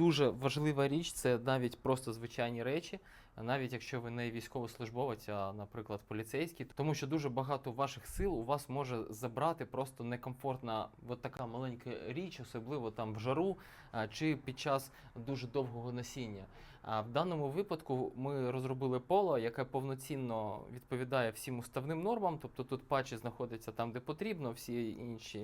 Дуже важлива річ це навіть просто звичайні речі, навіть якщо ви не військовослужбовець, а, наприклад, поліцейський, тому що дуже багато ваших сил у вас може забрати просто некомфортна от така маленька річ, особливо там в жару чи під час дуже довгого носіння. А в даному випадку ми розробили поло, яке повноцінно відповідає всім уставним нормам, тобто тут патчі знаходяться там, де потрібно, всі інші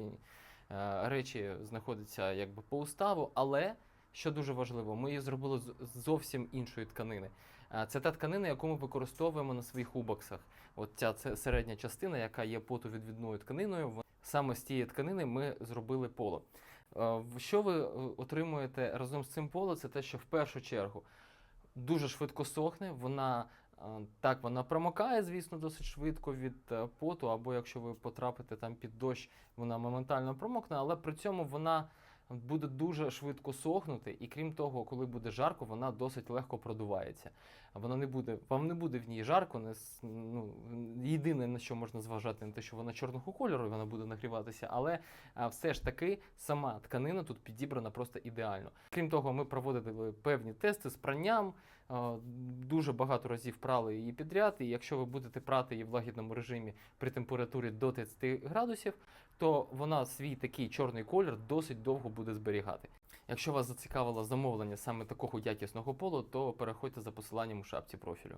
е, речі знаходяться якби по уставу, але що дуже важливо, ми її зробили з зовсім іншої тканини. Е, Це та тканина, яку ми використовуємо на своїх убоксах. От ця середня частина, яка є потовідвідною тканиною. Саме з тієї тканини ми зробили поло. Е, Що ви е, отримуєте разом з цим поло? Це те, що в першу чергу дуже швидко сохне. Вона так вона промокає, звісно, досить швидко від поту, або якщо ви потрапите там під дощ, вона моментально промокне, але при цьому вона буде дуже швидко сохнути, і крім того, коли буде жарко, вона досить легко продувається. Вона не буде, вам не буде в ній жарко. Не, ну, єдине на що можна зважати, не те, що вона чорного кольору, вона буде нагріватися, але все ж таки сама тканина тут підібрана просто ідеально. Крім того, ми проводили певні тести з пранням. Дуже багато разів прали її підряд, і якщо ви будете прати її в лагідному режимі при температурі до 30 градусів, то вона свій такий чорний колір досить довго буде зберігати. Якщо вас зацікавило замовлення саме такого якісного полу, то переходьте за посиланням у шапці профілю.